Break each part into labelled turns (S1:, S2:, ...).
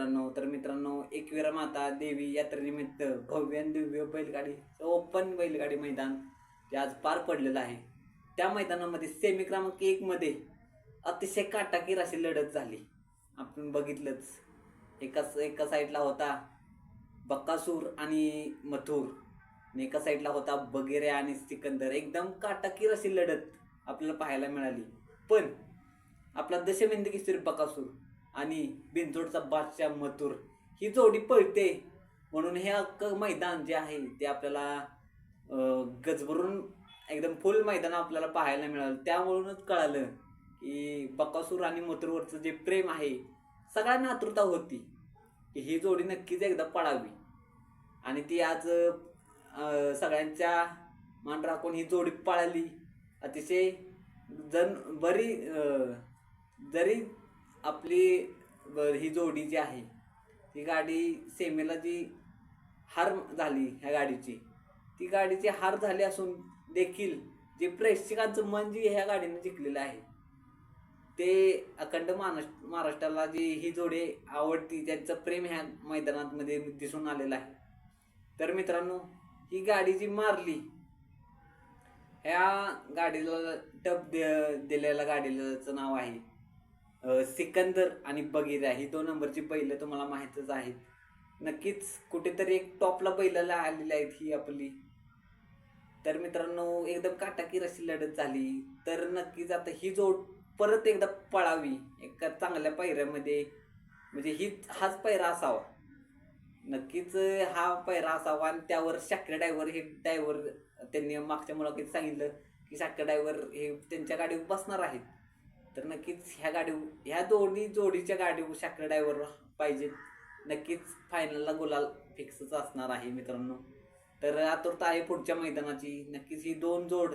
S1: मित्रांनो तर मित्रांनो एकविरा माता देवी यात्रेनिमित्त भव्य दिव्य बैलगाडी ओपन बैलगाडी मैदान जे आज पार पडलेलं आहे. त्या मैदानामध्ये सेमी क्रमांक एकमध्ये अतिशय काटाकीर अशी लढत झाली. आपण बघितलंच. एका एका साईडला होता बक्कासूर आणि मथुर. आणि एका साईडला होता बगेरे आणि सिकंदर. एकदम काटाकीर अशी लढत आपल्याला पाहायला मिळाली. पण आपला दशमेंद किशोर बकासूर आणि बिनजोडचा बादशाह मथुर. ही जोडी पळते. म्हणून हे अख्खं मैदान जे आहे ते आपल्याला गजबरून एकदम फुल मैदान आपल्याला पाहायला मिळालं. त्यावरूनच कळालं की बकासूर आणि मथुरवरचं जे प्रेम आहे सगळ्यांना आतुरता होती. की ही जोडी नक्कीच एकदा पळावी. आणि ती आज सगळ्यांच्या मान राखून ही जोडी पळाली. अतिशय जन बरी जरी आपली ही जोडी जी आहे ती गाडी सेमीला जी हार झाली ह्या गाडीची ती गाडीची हार झाली असून देखील जे प्रेक्षकांचं मन जी ह्या गाडीने जिंकलेलं आहे ते अखंड महाराष्ट्र महाराष्ट्राला जी ही जोडी आवडती त्यांचं प्रेम ह्या मैदानामध्ये दिसून आलेलं आहे. तर मित्रांनो ही गाडी जी मारली ह्या गाडीला टप दे- दिलेल्या गाडीचं नाव आहे सिकंदर आणि बगीरा ही दोन नंबरची बैलं तुम्हाला माहीतच आहेत. नक्कीच कुठेतरी एक टॉपला बैलाला आलेली आहेत ही आपली. तर मित्रांनो एकदम काटाकीर अशी लढत झाली. तर नक्कीच आता ही जोड परत एकदा पळावी एका चांगल्या पायऱ्यामध्ये. म्हणजे ही हाच पायरा असावा. नक्कीच हा पायरा असावा आणि त्यावर शाक्र डायव्हर हे डायव्हर त्यांनी मागच्या मुलाखतीत सांगितलं की शाक्र डायव्हर हे त्यांच्या गाडीवर बसणार आहेत. तर नक्कीच ह्या गाडी ह्या दोन्ही जोडीच्या गाडी शाक्र ड्रायव्हर पाहिजेत नक्कीच फायनलला गुलाल फिक्सच असणार आहे मित्रांनो. तर आतुरता आहे पुढच्या मैदानाची नक्कीच ही दोन जोड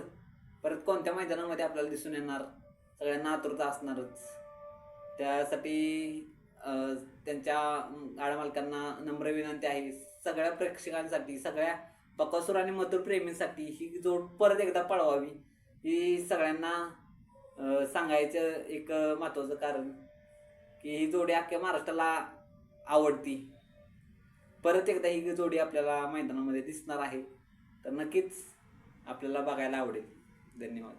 S1: परत कोणत्या मैदानामध्ये आपल्याला दिसून येणार? सगळ्यांना आतुरता असणारच. त्यासाठी त्यांच्या गाड्या मालकांना नम्र विनंती आहे. सगळ्या प्रेक्षकांसाठी सगळ्या बकासूर आणि मधुर प्रेमींसाठी ही जोड परत एकदा पळवावी. ही सगळ्यांना सांगायचं एक महत्त्वाचं कारण की ही जोडी अख्ख्या महाराष्ट्राला आवडती. परत एकदा ही जोडी आपल्याला मैदानामध्ये दिसणार आहे तर नक्कीच आपल्याला बघायला आवडेल. धन्यवाद.